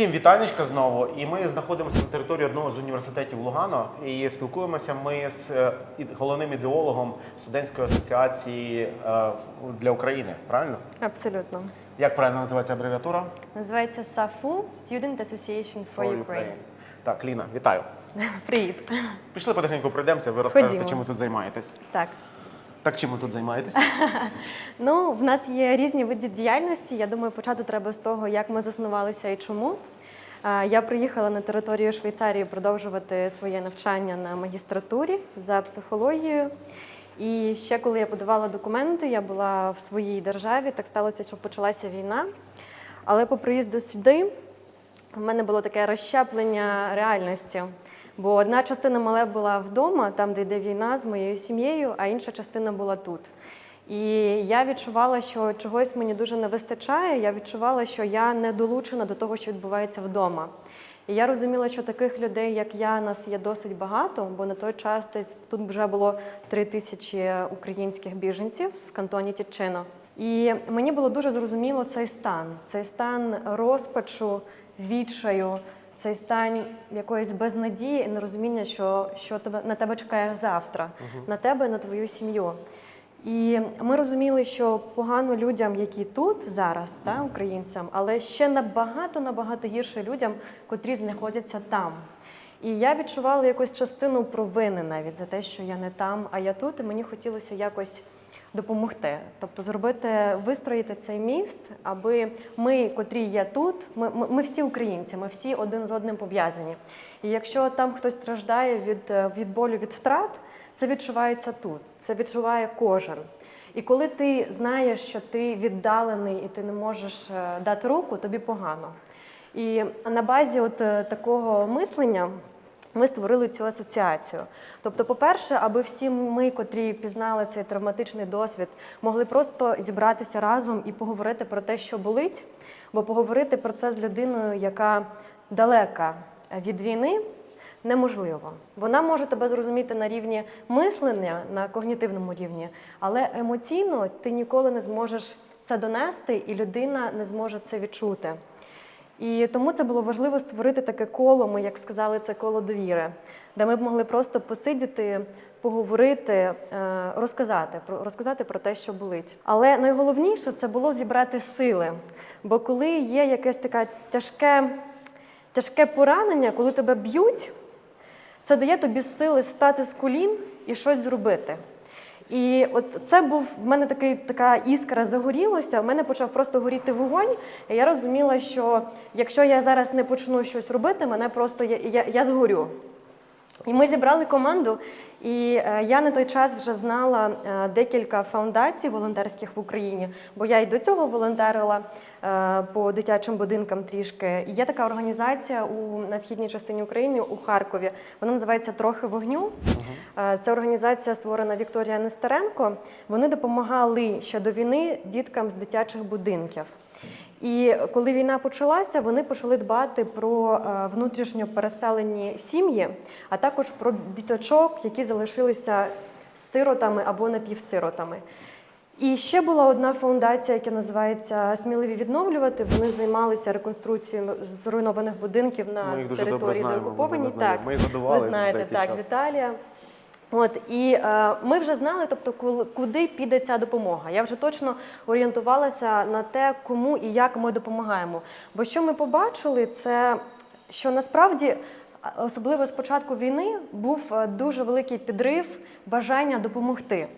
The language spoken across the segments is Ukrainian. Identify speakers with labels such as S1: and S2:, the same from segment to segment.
S1: Всім вітанечка знову. І ми знаходимося на території одного з університетів Лугано і спілкуємося ми з е, головним ідеологом студентської асоціації е, для України. Правильно?
S2: Абсолютно.
S1: Як правильно називається абревіатура?
S2: Називається SAFU Student Association for Ukraine.
S1: Так, Ліна, вітаю.
S2: Привіт.
S1: Пішли потихеньку пройдемося, ви розкажете,
S2: Ходімо.
S1: чим ви тут займаєтесь.
S2: Так.
S1: Так, чим ви тут займаєтесь?
S2: Ну, в нас є різні види діяльності. Я думаю, почати треба з того, як ми заснувалися і чому. Я приїхала на територію Швейцарії продовжувати своє навчання на магістратурі за психологією. І ще коли я подавала документи, я була в своїй державі. Так сталося, що почалася війна. Але по приїзду сюди в мене було таке розщеплення реальності. Бо одна частина мале була вдома, там, де йде війна з моєю сім'єю, а інша частина була тут. І я відчувала, що чогось мені дуже не вистачає. Я відчувала, що я не долучена до того, що відбувається вдома. І я розуміла, що таких людей, як я, нас є досить багато, бо на той час десь тут вже було три тисячі українських біженців в кантоні Тічино. І мені було дуже зрозуміло цей стан, цей стан розпачу, відчаю, цей стан якоїсь безнадії і нерозуміння, що, що тебе на тебе чекає завтра, на тебе, на твою сім'ю. І ми розуміли, що погано людям, які тут зараз, та, українцям, але ще набагато набагато гірше людям, котрі знаходяться там. І я відчувала якусь частину провини навіть за те, що я не там, а я тут, і мені хотілося якось допомогти. Тобто зробити, вистроїти цей міст, аби ми, котрі є тут, ми, ми, всі українці, ми всі один з одним пов'язані. І якщо там хтось страждає від, е, від болю, від втрат, це відчувається тут, це відчуває кожен. І коли ти знаєш, що ти віддалений і ти не можеш е, дати руку, тобі погано. І на базі от е, такого мислення ми створили цю асоціацію. Тобто, по-перше, аби всі ми, котрі пізнали цей травматичний досвід, могли просто зібратися разом і поговорити про те, що болить, бо поговорити про це з людиною, яка далека від війни, неможливо. Вона може тебе зрозуміти на рівні мислення, на когнітивному рівні, але емоційно ти ніколи не зможеш це донести, і людина не зможе це відчути. І тому це було важливо створити таке коло, ми як сказали, це коло довіри, де ми б могли просто посидіти, поговорити, е, розказати розказати про те, що болить. Але найголовніше це було зібрати сили. Бо коли є якесь таке тяжке, тяжке поранення, коли тебе б'ють, це дає тобі сили стати з колін і щось зробити. І от це був в мене такий така іскра загорілася. В мене почав просто горіти вогонь. І я розуміла, що якщо я зараз не почну щось робити, мене просто я, я, я згорю. І ми зібрали команду, і е, я на той час вже знала е, декілька фаундацій волонтерських в Україні, бо я й до цього волонтерила е, по дитячим будинкам трішки. І є така організація у на східній частині України у Харкові. Вона називається Трохи вогню. Е, Це організація створена Вікторія Нестеренко. Вони допомагали ще до війни діткам з дитячих будинків. І коли війна почалася, вони почали дбати про е, внутрішньо переселені сім'ї, а також про діточок, які залишилися сиротами або напівсиротами. І ще була одна фундація, яка називається Сміливі відновлювати. Вони займалися реконструкцією зруйнованих будинків на
S1: Ми їх дуже
S2: території, де
S1: знаємо, ми з
S2: окуповані. Так,
S1: Ми їх годували
S2: ви знаєте, так,
S1: час.
S2: Віталія. От і е, ми вже знали, тобто, куди піде ця допомога. Я вже точно орієнтувалася на те, кому і як ми допомагаємо. Бо що ми побачили, це що насправді, особливо з початку війни, був е, дуже великий підрив бажання допомогти.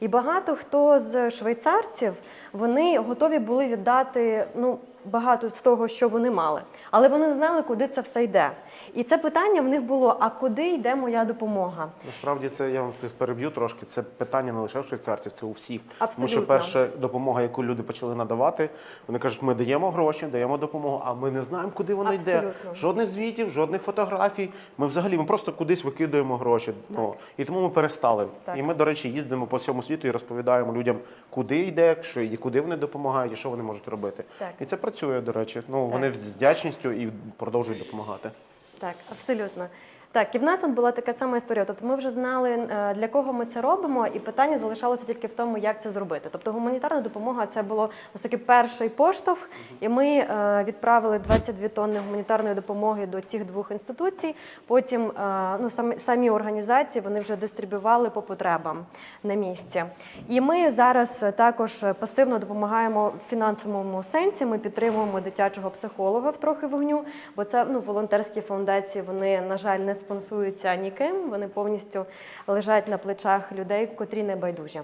S2: І багато хто з швейцарців вони готові були віддати ну, багато з того, що вони мали, але вони не знали, куди це все йде. І це питання в них було: а куди йде моя допомога?
S1: Насправді це я вам переб'ю трошки. Це питання не лише в швейцарців, це у всіх. Тому що
S2: Абсолютно.
S1: перша допомога, яку люди почали надавати, вони кажуть, ми даємо гроші, даємо допомогу, а ми не знаємо, куди воно йде. Жодних звітів, жодних фотографій. Ми взагалі ми просто кудись викидаємо гроші. Ну, і тому ми перестали.
S2: Так.
S1: І ми, до речі, їздимо по всьому світу і розповідаємо людям, куди йде, що і куди вони допомагають, і що вони можуть робити.
S2: Так.
S1: І це працює, до речі. Ну вони з вдячністю і продовжують допомагати.
S2: Так, абсолютно. Так, і в нас от була така сама історія. Тобто ми вже знали, е, для кого ми це робимо, і питання залишалося тільки в тому, як це зробити. Тобто гуманітарна допомога це було ось такий перший поштовх, і ми е, відправили 22 тонни гуманітарної допомоги до цих двох інституцій. Потім е, ну, самі, самі організації вони вже дистрибювали по потребам на місці. І ми зараз також пасивно допомагаємо в фінансовому сенсі. Ми підтримуємо дитячого психолога в трохи вогню, бо це ну, волонтерські фундації. Вони, на жаль, не спонсуються ніким. Вони повністю лежать на плечах людей, котрі не байдужі.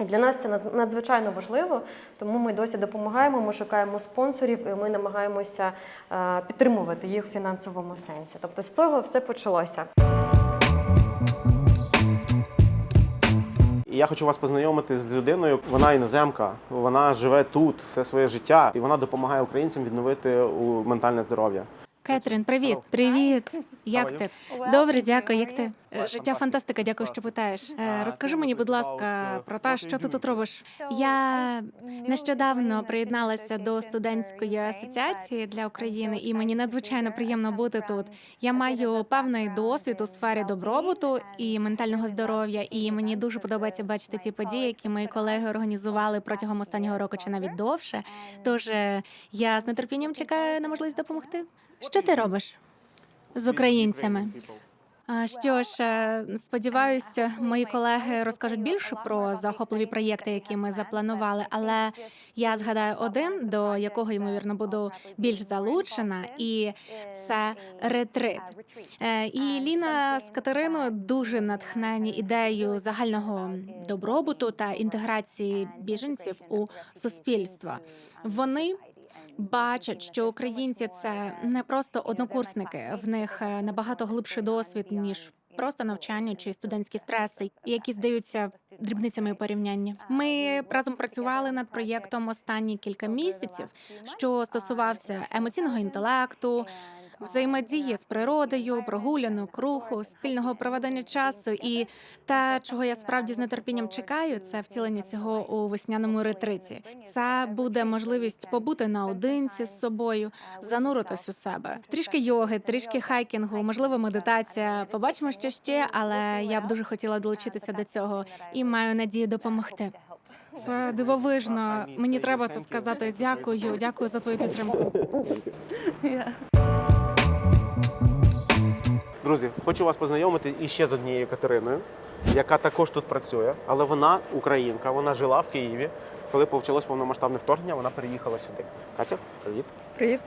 S2: І для нас це надзвичайно важливо, тому ми досі допомагаємо. Ми шукаємо спонсорів і ми намагаємося е, підтримувати їх в фінансовому сенсі. Тобто з цього все почалося.
S1: Я хочу вас познайомити з людиною. Вона іноземка, вона живе тут все своє життя, і вона допомагає українцям відновити у ментальне здоров'я.
S3: Кетрін, привіт. Привіт. Як ти? Добре, дякую. Як ти? Е, Життя фантастика, дякую, що питаєш. Е,
S1: Uh,
S3: Розкажи мені, будь ласка,
S1: uh,
S3: про те, що ти тут робиш. Я нещодавно приєдналася до студентської асоціації для України, і мені надзвичайно приємно бути тут. Я маю певний досвід у сфері добробуту і ментального здоров'я, і мені дуже подобається бачити ті події, які мої колеги організували протягом останнього року чи навіть довше. Тож е, я з нетерпінням чекаю на можливість допомогти. Що ти робиш з українцями? Що ж, е, сподіваюся, мої колеги розкажуть більше про захопливі проєкти, які ми запланували. Але я згадаю один, до якого ймовірно буду більш залучена, і це ретрит. Е, І Ліна з Катериною дуже натхнені ідеєю загального добробуту та інтеграції біженців у суспільство. Вони бачать, що українці це не просто однокурсники, в них е, набагато глибший досвід ніж. Просто навчання чи студентські стреси, які здаються дрібницями у порівнянні. Ми разом працювали над проєктом останні кілька місяців, що стосувався емоційного інтелекту, взаємодії з природою, прогулянок, руху, спільного проведення часу. І те, чого я справді з нетерпінням чекаю, це втілення цього у весняному ретриті. Це буде можливість побути наодинці з собою, зануритись у себе. Трішки йоги, трішки хайкінгу, можливо, медитація. Побачимо, що ще, але я б дуже хотіла долучитися до цього і маю надію допомогти. Це дивовижно. Мені треба це сказати. Дякую, дякую за твою підтримку.
S1: Друзі, хочу вас познайомити іще з однією Катериною, яка також тут працює, але вона українка. Вона жила в Києві. Коли почалось повномасштабне вторгнення, вона переїхала сюди. Катя, привіт.
S4: Привіт.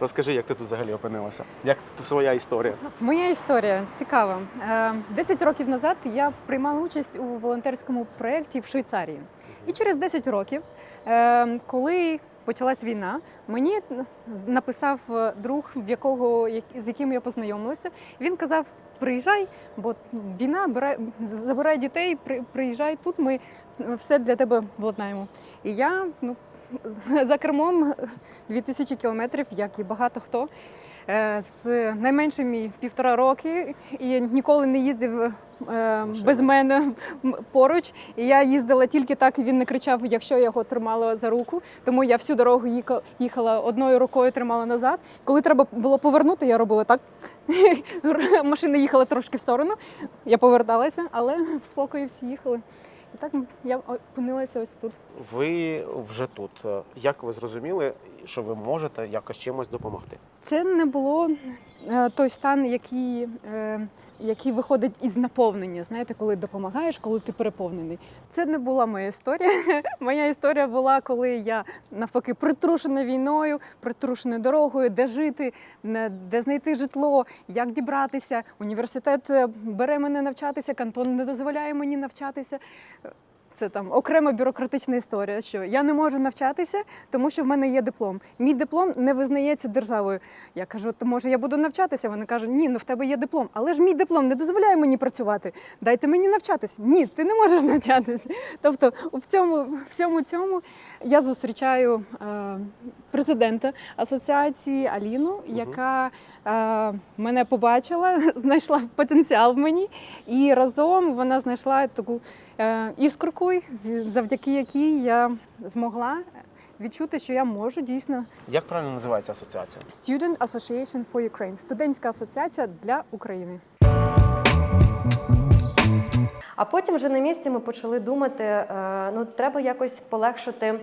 S1: Розкажи, як ти тут взагалі опинилася? Як своя історія?
S4: Моя історія цікава. Е, Десять років назад я приймала участь у волонтерському проєкті в Швейцарії. І через 10 років, е, коли почалась війна, мені написав е, друг, в якого з яким я познайомилася. Він казав: приїжджай, бо війна бере, забирає дітей, приїжджай тут. Ми все для тебе владнаємо. І я ну, за кермом 2000 кілометрів, як і багато хто. Е, З найменшим мій півтора роки і ніколи не їздив е, без мене поруч. І я їздила тільки так, і він не кричав, якщо я його тримала за руку. Тому я всю дорогу їхала одною рукою, тримала назад. Коли треба було повернути, я робила так. Машина їхала трошки в сторону. Я поверталася, але в спокої всі їхали. І так я опинилася ось тут.
S1: Ви вже тут. Як ви зрозуміли, що ви можете якось чимось допомогти?
S4: Це не було е, той стан, який, е, який виходить із наповнення. Знаєте, коли допомагаєш, коли ти переповнений. Це не була моя історія. Моя історія була, коли я навпаки притрушена війною, притрушена дорогою, де жити, де знайти житло, як дібратися. Університет е, бере мене навчатися, кантон не дозволяє мені навчатися. Це там окрема бюрократична історія, що я не можу навчатися, тому що в мене є диплом. Мій диплом не визнається державою. Я кажу, то може я буду навчатися. Вони кажуть, ні, ну в тебе є диплом. Але ж мій диплом не дозволяє мені працювати. Дайте мені навчатись. Ні, ти не можеш навчатись. Тобто, в цьому всьому цьому я зустрічаю е, президента асоціації Аліну, яка е, мене побачила, знайшла потенціал в мені, і разом вона знайшла таку Е, іскоркою, завдяки якій я змогла. Відчути, що я можу дійсно.
S1: Як правильно називається асоціація?
S4: Student Association for Ukraine. студентська асоціація для України.
S2: А потім вже на місці ми почали думати: е, ну треба якось полегшити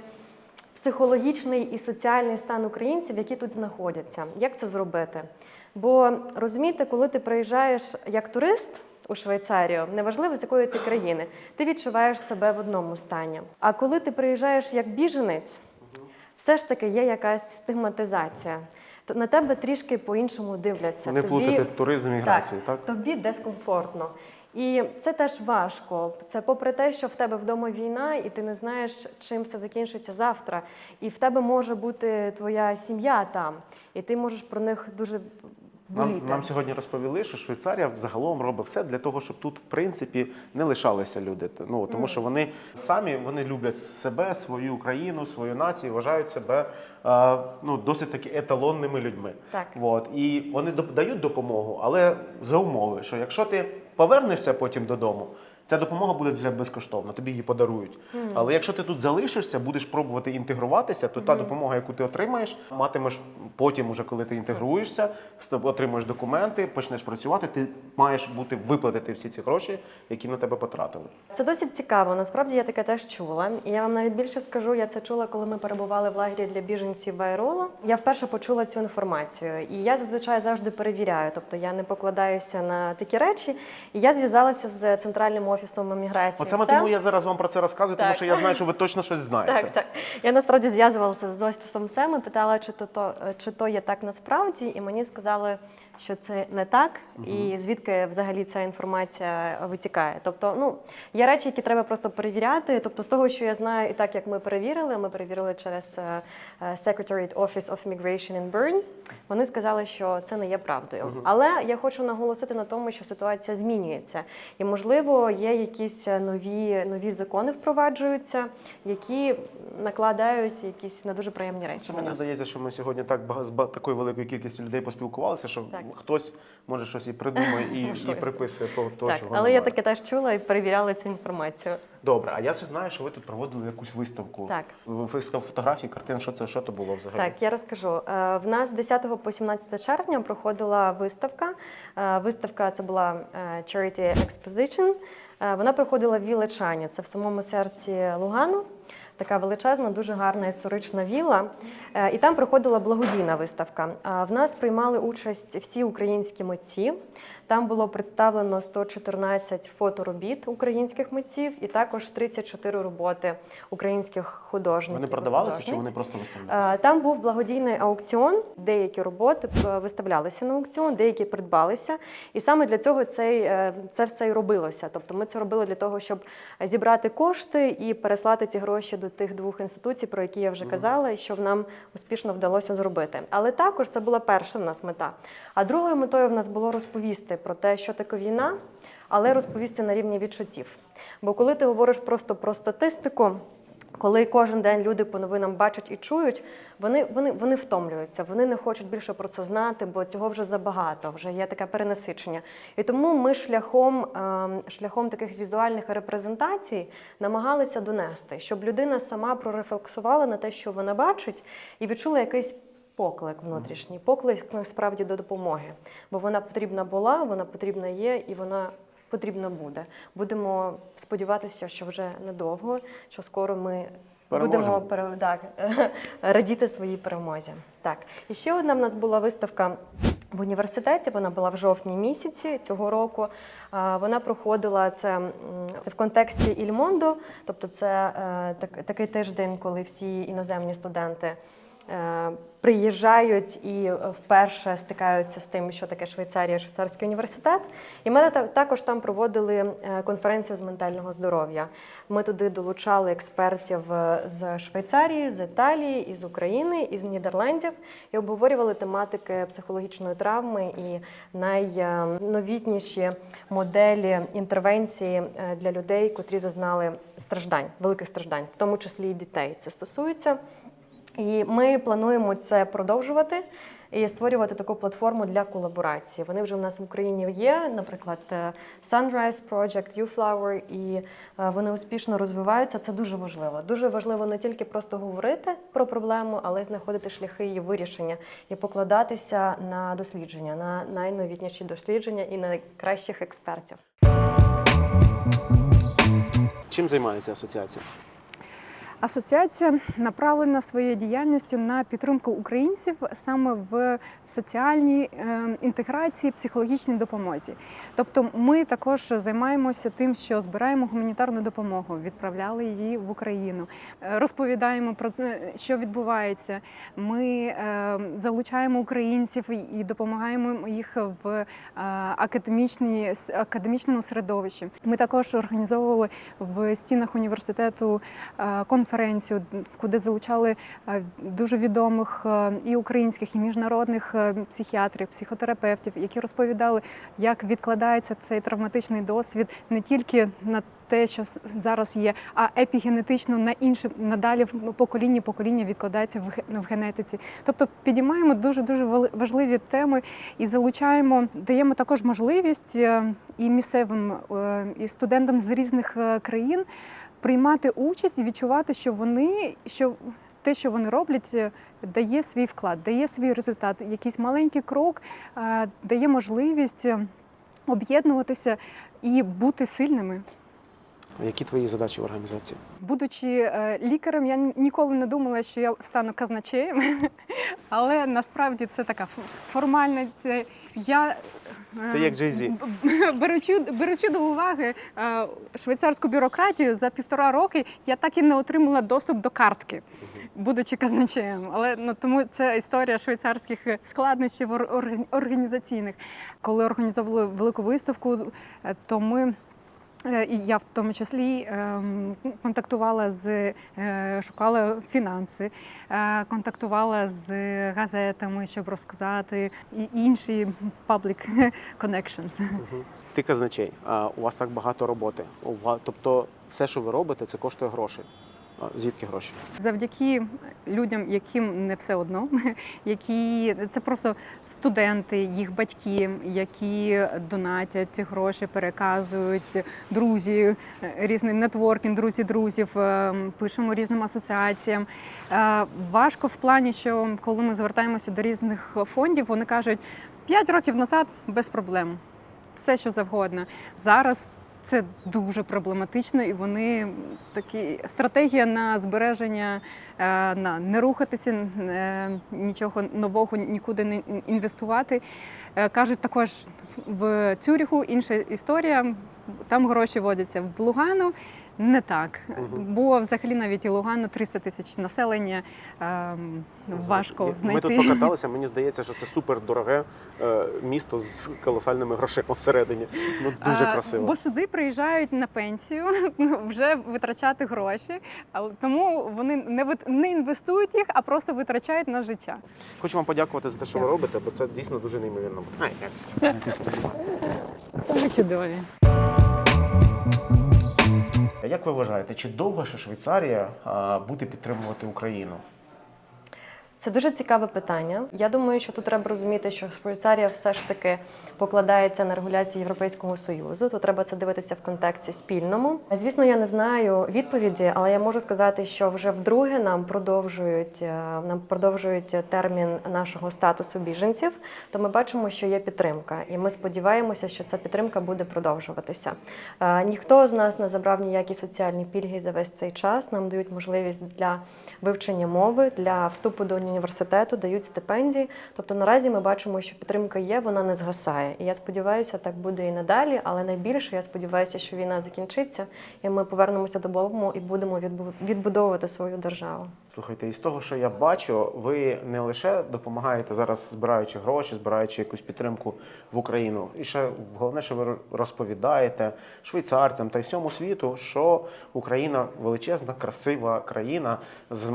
S2: психологічний і соціальний стан українців, які тут знаходяться. Як це зробити? Бо розумієте, коли ти приїжджаєш як турист у Швейцарію, неважливо з якої ти країни, ти відчуваєш себе в одному стані. А коли ти приїжджаєш як біженець, все ж таки є якась стигматизація. То на тебе трішки по-іншому дивляться.
S1: Не
S2: Тобі-
S1: плутати туризм і міграцію, так?
S2: тобі дискомфортно. І це теж важко. Це попри те, що в тебе вдома війна, і ти не знаєш, чим все закінчиться завтра. І в тебе може бути твоя сім'я там, і ти можеш про них дуже.
S1: Нам, нам сьогодні розповіли, що Швейцарія взагалом робить все для того, щоб тут, в принципі, не лишалися люди. Ну тому що вони самі вони люблять себе, свою країну, свою націю, вважають себе е, ну досить таки еталонними людьми.
S2: Так.
S1: От і вони дають допомогу, але за умови, що якщо ти повернешся потім додому. Ця допомога буде для тебе безкоштовна, тобі її подарують. Але якщо ти тут залишишся, будеш пробувати інтегруватися, то та допомога, яку ти отримаєш, матимеш потім, уже коли ти інтегруєшся, отримуєш документи, почнеш працювати. Ти маєш бути виплатити всі ці гроші, які на тебе потратили.
S2: Це досить цікаво. Насправді я таке теж чула. І я вам навіть більше скажу, я це чула, коли ми перебували в лагері для біженців в Айроло. Я вперше почула цю інформацію. І я зазвичай завжди перевіряю. Тобто я не покладаюся на такі речі. І я зв'язалася з центральним офісом імміграції.
S1: От саме тому я зараз вам про це розказую, тому що я знаю, що ви точно щось знаєте.
S2: Так, так. Я насправді зв'язувалася з офісом СЕМ і питала, чи то, то, чи то є так насправді, і мені сказали, що це не так, і звідки взагалі ця інформація витікає. Тобто, ну є речі, які треба просто перевіряти. Тобто, з того, що я знаю, і так як ми перевірили, ми перевірили через е, е, Secretariat Office of Immigration in Bern, Вони сказали, що це не є правдою. Але я хочу наголосити на тому, що ситуація змінюється, і можливо є якісь нові нові закони впроваджуються, які накладають якісь не дуже приємні речі.
S1: Це
S2: на
S1: мені
S2: нас.
S1: здається, що ми сьогодні так з такою великою кількістю людей поспілкувалися, що
S2: Так.
S1: Хтось може щось і придумає, і, і приписує того, того
S2: Так,
S1: чого
S2: але я таке теж чула і перевіряла цю інформацію.
S1: Добре, а я ще знаю, що ви тут проводили якусь виставку.
S2: Так.
S1: Виставка фотографій, картин, що це що то було взагалі?
S2: Так, я розкажу. Е, В нас з 10 по 17 червня проходила виставка. Е, Виставка це була е, Charity Exposition. Вона проходила в Вілечані, це в самому серці Лугану. Така величезна, дуже гарна історична віла. Е, І там проходила благодійна виставка. В нас приймали участь всі українські митці. Там було представлено 114 фоторобіт українських митців і також 34 роботи українських художників.
S1: Вони продавалися чи вони просто виставлялися?
S2: Е, Там був благодійний аукціон. Деякі роботи е, виставлялися на аукціон, деякі придбалися. І саме для цього цей, це все і робилося. Тобто ми це робили для того, щоб зібрати кошти і переслати ці гроші до тих двох інституцій, про які я вже казала, і що нам успішно вдалося зробити. Але також це була перша в нас мета. А другою метою в нас було розповісти про те, що таке війна, але розповісти на рівні відчуттів. Бо коли ти говориш просто про статистику. Коли кожен день люди по новинам бачать і чують, вони, вони, вони втомлюються, вони не хочуть більше про це знати, бо цього вже забагато, вже є таке перенасичення. І тому ми шляхом, ем, шляхом таких візуальних репрезентацій намагалися донести, щоб людина сама прорефлексувала на те, що вона бачить, і відчула якийсь поклик внутрішній, поклик насправді до допомоги. Бо вона потрібна була, вона потрібна є, і вона потрібна буде. Будемо сподіватися, що вже недовго, що скоро ми
S1: Переможемо.
S2: будемо так, радіти своїй перемозі. Так, і ще одна в нас була виставка. В університеті вона була в жовтні місяці цього року. Вона проходила це в контексті Ільмондо, тобто це е, такий тиждень, коли всі іноземні студенти приїжджають і е, вперше стикаються з тим, що таке Швейцарія, Швейцарський університет. І ми та- також там проводили е, конференцію з ментального здоров'я. Ми туди долучали експертів е, з Швейцарії, з Італії, із України, із Нідерландів і обговорювали тематики психологічної травми і найновітніші моделі інтервенції е, для людей, котрі зазнали страждань, великих страждань, в тому числі і дітей. Це стосується. І ми плануємо це продовжувати і створювати таку платформу для колаборації. Вони вже в нас в Україні є, наприклад, е, Sunrise Project, YouFlower, і е, вони успішно розвиваються. Це дуже важливо. Дуже важливо не тільки просто говорити про проблему, але й знаходити шляхи її вирішення і покладатися на дослідження, на найновітніші дослідження і на найкращих експертів.
S1: Чим займається асоціація?
S4: Асоціація направлена своєю діяльністю на підтримку українців саме в соціальній е, інтеграції, психологічній допомозі. Тобто, ми також займаємося тим, що збираємо гуманітарну допомогу, відправляли її в Україну, е, розповідаємо про те, що відбувається. Ми е, залучаємо українців і допомагаємо їх в е, академічній академічному середовищі. Ми також організовували в стінах університету е, конференцію, куди залучали е, дуже відомих е, і українських, і міжнародних е, психіатрів, психотерапевтів, які розповідали, як відкладається цей травматичний досвід не тільки на те, що зараз є, а епігенетично на інші надалі в поколінні покоління відкладається в ге- в генетиці. Тобто підіймаємо дуже дуже важливі теми і залучаємо, даємо також можливість і місцевим, і студентам з різних країн приймати участь і відчувати, що вони що. Те, що вони роблять, е, дає свій вклад, дає свій результат. Якийсь маленький крок е, дає можливість е, об'єднуватися і бути сильними.
S1: Які твої задачі в організації?
S4: Будучи е, лікарем, я ніколи не думала, що я стану казначеєм, але насправді це така формальна. Це я е,
S1: Ти як Jay-Z.
S4: беручи, беручи до уваги е, швейцарську бюрократію, за півтора роки я так і не отримала доступ до картки, будучи казначеєм. Але ну тому це історія швейцарських складнощів ор- організаційних. Коли організовували велику виставку, то ми. Е, І я в тому числі ем, контактувала з е, шукала фінанси, е, контактувала з газетами, щоб розказати і інші public connections.
S1: Ти казначей, а у вас так багато роботи. Тобто все, що ви робите, це коштує грошей. Звідки гроші?
S4: Завдяки людям, яким не все одно, які це просто студенти, їх батьки, які донатять гроші, переказують друзі, е, різний нетворкінг, друзі друзів, е, пишемо різним асоціаціям. Е, Важко в плані, що коли ми звертаємося до різних фондів, вони кажуть 5 років назад без проблем, все що завгодно. Зараз це дуже проблематично, і вони такі стратегія на збереження, е, на не рухатися, е, нічого нового нікуди не інвестувати. Е, Кажуть, також в Цюріху інша історія. Там гроші водяться в Лугану. Не так,
S1: Мгм.
S4: бо взагалі навіть і Лугану 300 тисяч населення ем, важко
S1: Ми
S4: знайти.
S1: тут покаталися. Мені здається, що це супер дороге е, місто з колосальними грошима всередині. Ну дуже
S4: А,
S1: красиво.
S4: Бо сюди приїжджають на пенсію вже витрачати гроші, але тому вони не вит- не інвестують їх, а просто витрачають на життя.
S1: Хочу вам подякувати за те, що ви робите, бо це дійсно дуже неймовірно.
S4: Ви чудові.
S1: Як ви вважаєте, чи довго ще Швейцарія буде підтримувати Україну?
S2: Це дуже цікаве питання. Я думаю, що тут треба розуміти, що Швейцарія все ж таки покладається на регуляції Європейського союзу. То треба це дивитися в контексті спільному. Звісно, я не знаю відповіді, але я можу сказати, що вже вдруге нам продовжують е, нам продовжують термін нашого статусу біженців. То ми бачимо, що є підтримка, і ми сподіваємося, що ця підтримка буде продовжуватися. Е, Ніхто з нас не забрав ніякі соціальні пільги за весь цей час. Нам дають можливість для вивчення мови, для вступу до університету, дають стипендії. Тобто наразі ми бачимо, що підтримка є, вона не згасає. І я сподіваюся, так буде і надалі. Але найбільше я сподіваюся, що війна закінчиться, і ми повернемося додому і будемо відбу- відбудовувати свою державу.
S1: Слухайте, із того, що я бачу, ви не лише допомагаєте зараз, збираючи гроші, збираючи якусь підтримку в Україну, і ще головне, що ви розповідаєте швейцарцям та й всьому світу, що Україна величезна, красива країна з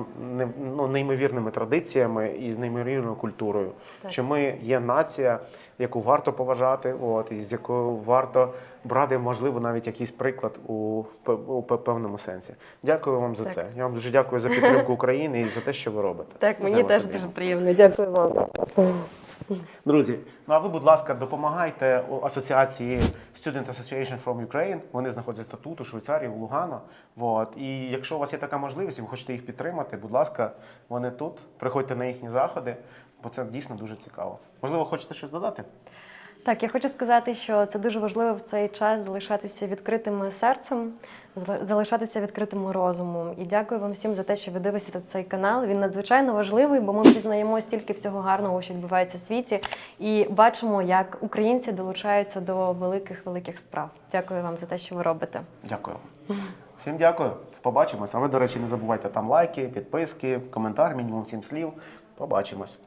S1: ну, неймовірними традиціями і з неймовірною культурою.
S2: Так.
S1: Що ми є нація, яку варто поважати, от і з якою варто брати, можливо, навіть якийсь приклад у, у певному сенсі. Дякую вам за
S2: Так.
S1: це. Я вам дуже дякую за підтримку України і за те, що ви робите.
S2: Так, мені теж дуже приємно. Дякую вам.
S1: Друзі, ну а ви, будь ласка, допомагайте асоціації Student Association from Ukraine. Вони знаходяться тут, у Швейцарії, у Лугано. Вот. І якщо у вас є така можливість, і ви хочете їх підтримати, будь ласка, вони тут. Приходьте на їхні заходи, бо це дійсно дуже цікаво. Можливо, хочете щось додати?
S2: Так, я хочу сказати, що це дуже важливо в цей час залишатися відкритим серцем, зали- залишатися відкритим розумом. І дякую вам всім за те, що ви дивитеся цей канал. Він надзвичайно важливий, бо ми пізнаємо стільки всього гарного, що відбувається в світі, і бачимо, як українці долучаються до великих великих справ. Дякую вам за те, що ви робите.
S1: Дякую. Всім дякую. Побачимось. А ви, до речі, не забувайте там лайки, підписки, коментар, мінімум сім слів. Побачимось.